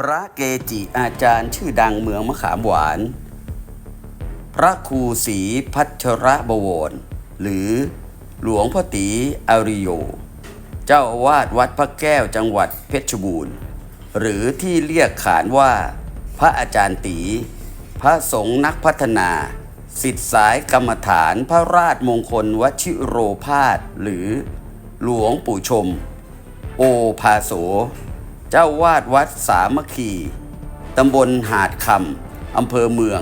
พระเกจิอาจารย์ชื่อดังเมืองมะขามหวาน พระครูศรีพัชระบวร หรือหลวงพ่อตีอาริโย เจ้าอาวาสวัดพระแก้วจังหวัดเพชรบูรณ์ หรือที่เรียกขานว่า พระอาจารย์ตี พระสงฆ์นักพัฒนาสิทธิสายกรรมฐานพระราชมงคลวชิโรพาสหรือหลวงปู่ชม โอภาโส เจ้าวาดวัดสามัคคีตำบลหาดคำอำเภอเมือง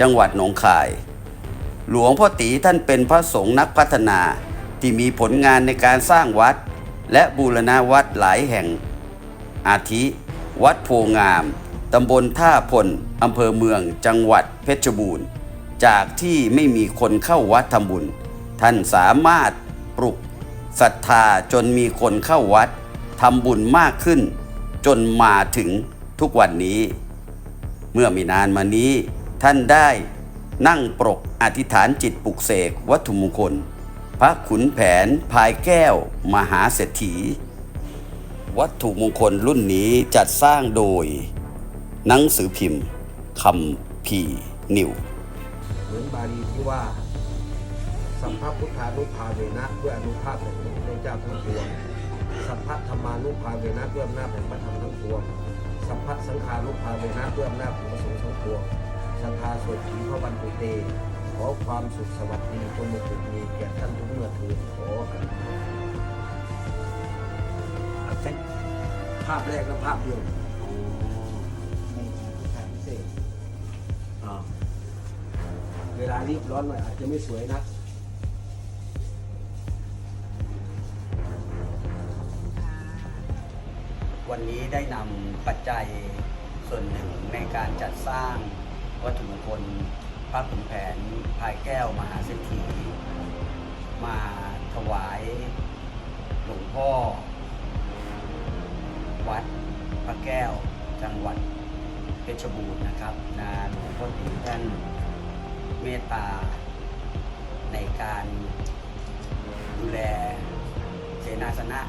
จังหวัดหนองคาย หลวงพ่อตีท่านเป็นพระสงฆ์นักพัฒนาที่มีผลงานในการสร้างวัด และบูรณาวัดหลายแห่ง อาทิ วัดโพงาม ตำบลท่าพลอำเภอเมือง จังหวัดเพชรบูรณ์ จากที่ไม่มีคนเข้าวัดทำบุญ ท่านสามารถปลุกศรัทธาจนมีคนเข้าวัดทำบุญมากขึ้น จนมาถึงทุกวันนี้ เมื่อไม่นานมานี้ ท่านได้นั่งปรกอธิษฐานจิตปลุกเสกวัตถุมงคล พระขุนแผนพายแก้ว มหาเศรษฐี วัตถุมงคลรุ่นนี้จัดสร้างโดย หนังสือพิมพ์คำพีนิวเหมือนบาลีที่ว่า สัมภพุทธานุภาเวนะด้วยอนุภาพแห่งพระเจ้าทั้งปวง สัมภธรรมานุภาเวนะด้วยอำนาแห่งพระธรรมทั้งปวงสัมภสังฆานุภาเวนะด้วยอำนาของพระสงฆ์ทั้งปวงศรัทธาสวดถีพระวันตุเต ขอความสุขสวัสดีจงมีจุดมีแก่ท่านทุกเมื่อถิดขอกันภาพแรกและภาพเดียวไม่มีภาพพิเศษเวลารีบร้อนหน่อยอาจจะไม่สวยนะ วันนี้ได้นำปัจจัยส่วนหนึ่งในการจัดสร้างวัตถุมงคลพระขุนแผนพายแก้วมหาเศรษฐีมาถวายหลวงพ่อ วัดพระแก้วจังหวัดเพชรบูรณ์นะครับนะหลวงพ่อตีท่านเมตตาในการดูแลเสนาสนะ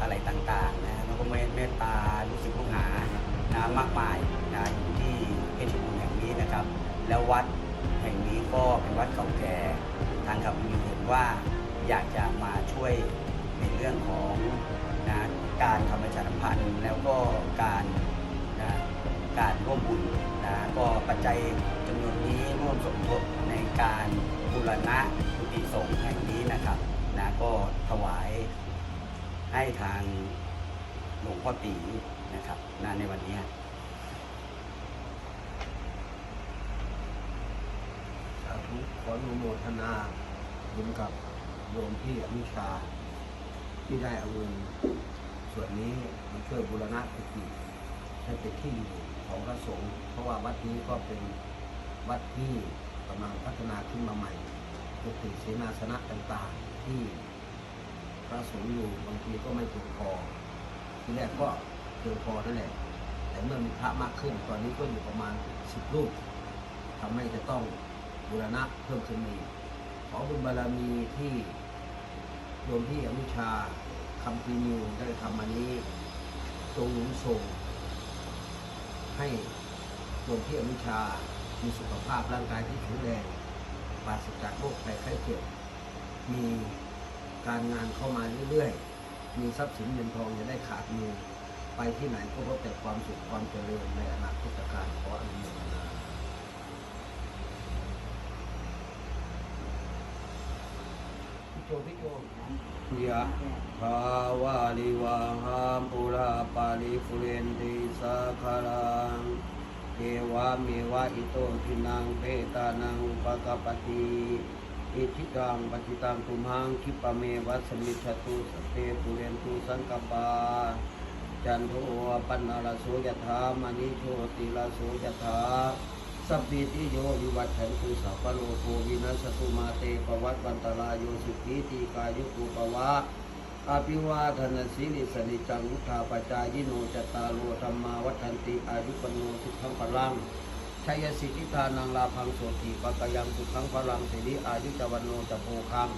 อะไรต่างๆนะ แล้วก็เมตตาลูกศิษย์ลูกหานะมากมายนะอยู่ที่เพชรบูรณ์แห่งนี้นะครับ แล้ววัดแห่งนี้ก็เป็นวัดเก่าแก่ทางขับมีเห็นว่าอยากจะมาช่วยในเรื่องของนะการทำประชาสัมพันธ์แล้วก็การนะการร่วมบุญนะก็ปัจจัยจำนวนนี้ร่วมสมทบในการบูรณะกุฏิสงฆ์แห่งนี้นะครับนะก็ถวายให้ทาง หลวงพ่อตีนะครับนในวันนี้สาธุขออนุโมทนาบุญกับโยมพี่อนุชา ที่ได้เอาเงินส่วนนี้มาช่วยบูรณะกุฏิให้เป็นที่อยู่ของพระสงฆ์เพราะว่าวัดนี้ก็เป็นวัดที่กำลังพัฒนาขึ้นมาใหม่กุฏิเสนาสนะต่างๆ ที่พระสงฆ์อยู่บางทีก็ไม่เพียงพอ ทีแรกก็เพียงพอนั่นแหละ แต่เมื่อมีพระมากขึ้น ตอนนี้ก็อยู่ประมาณสิบรูปทำให้จะต้องบูรณะเพิ่มขึ้นอีกขอบุญบารมีที่โยมพี่อนุชาคำพีนิวได้ทำมานี้จงหนุนส่งให้โยมพี่อนุชา มีสุขภาพร่างกายที่แข็งแรงปราศจากโรคภัยไข้เจ็บ มีการงานเข้ามาเรื่อยๆ มีทรัพย์สินเงินทองจะได้ขาดมือไปที่ไหนก็พบแต่ความสุขความเจริญในอนาคตการขออนุโมทนาพี่โจพี่โจยะภาวาลิวาหาปุราปาลิฟุเรนติสาคารังเทวาเมวะอิโตทินังเปตานังอุปกปป ติอิทิตังปฏิตังตุมหังคิปะเมวัสมิชตุสเตปุเรนตุสังกปาจันโทปันนาลโสยถามณิโชติลโสยถาสัพพิติโยวิวัตถันตุสัพพโลโควินัสตุมาเตปวัตวันตรายโยสุขีติกายุกุปวะอาภิวาทนาสิริสนิจังวุธาปจายโนจตตารโลธรรมาวัฏันติอายุปนโนสุขังพลัง ชัยสิทธิทานังลาพังโสติปะกยังสุขังพลังสิริอายุจวันโนจะโพคัง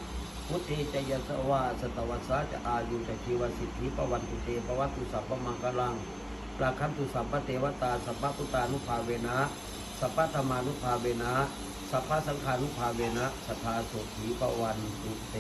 พุทธิจยสวาสตวัสสะจะอายุจะชีวสิทธิปวันตุเตปวัตตุสัพพมังคลังปราคันตุสัพพเทวตาสัพพะพุทธานุภาเวนะสัพพธรรมานุภาเวนะสัพพสังฆานุภาเวนะสัทธาโสถีปวันตุเต